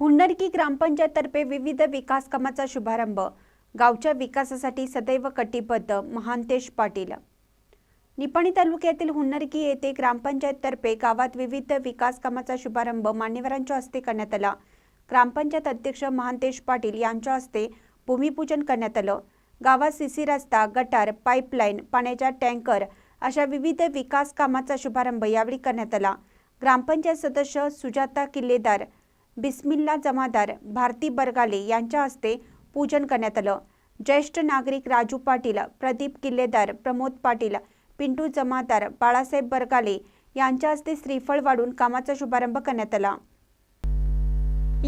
हुन्नरकी ग्रामपंचायततर्फे विविध विकास कामाचा शुभारंभ. गावच्या विकासासाठी सदैव कटिबद्ध महांतेश पाटील. निपाणी तालुक्यातील हुन्नरकी येथे ग्रामपंचायततर्फे गावात विविध विकास कामाचा शुभारंभ मान्यवरांच्या हस्ते करण्यात आला. ग्रामपंचायत अध्यक्ष महांतेश पाटील यांच्या हस्ते भूमिपूजन करण्यात आलं. गावात सीसी रस्ता गटार पाईपलाईन पाण्याचा टँकर अशा विविध विकास कामाचा शुभारंभ यावेळी करण्यात आला. ग्रामपंचायत सदस्य सुजाता किल्लेदार बिस्मिल्ला जमादार भारती बरगाले यांच्या हस्ते पूजन करण्यात आलं. ज्येष्ठ नागरिक राजू पाटील प्रदीप किल्लेदार प्रमोद पाटील पिंटू जमादार बाळासाहेब बरगाले यांच्या हस्ते श्रीफळ वाढून कामाचा शुभारंभ करण्यात आला.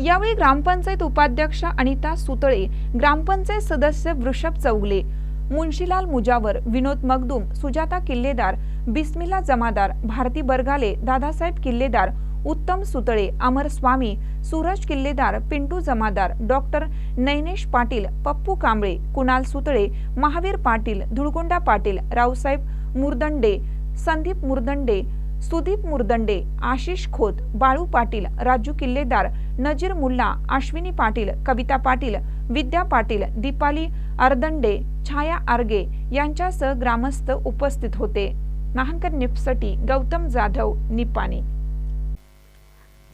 यावेळी ग्रामपंचायत उपाध्यक्ष अनिता सुतळे ग्रामपंचायत सदस्य वृषभ चौगले मुन्शीलाल मुजावर विनोद मगदूम सुजाता किल्लेदार बिस्मिला जमादार भारती बरगाले दादासाहेब किल्लेदार उत्तम सुतळे अमर स्वामी सूरज किल्लेदार पिंटू जमादार डॉक्टर नैनेश पाटील पप्पू कांबळे कुणाल सुतळे महावीर पाटील धुळगोंडा पाटील रावसाहेब मुरदंडे संदीप मुरदंडे सुदीप मुरदंडे आशिष खोत बाळू पाटील राजू किल्लेदार नजीर मुल्ला अश्विनी पाटील कविता पाटील विद्या पाटील दीपाली अर्दंडे छाया आर्गे यांच्यासह ग्रामस्थ उपस्थित होते. नाहनकर निपसटी गौतम जाधव निपाणी.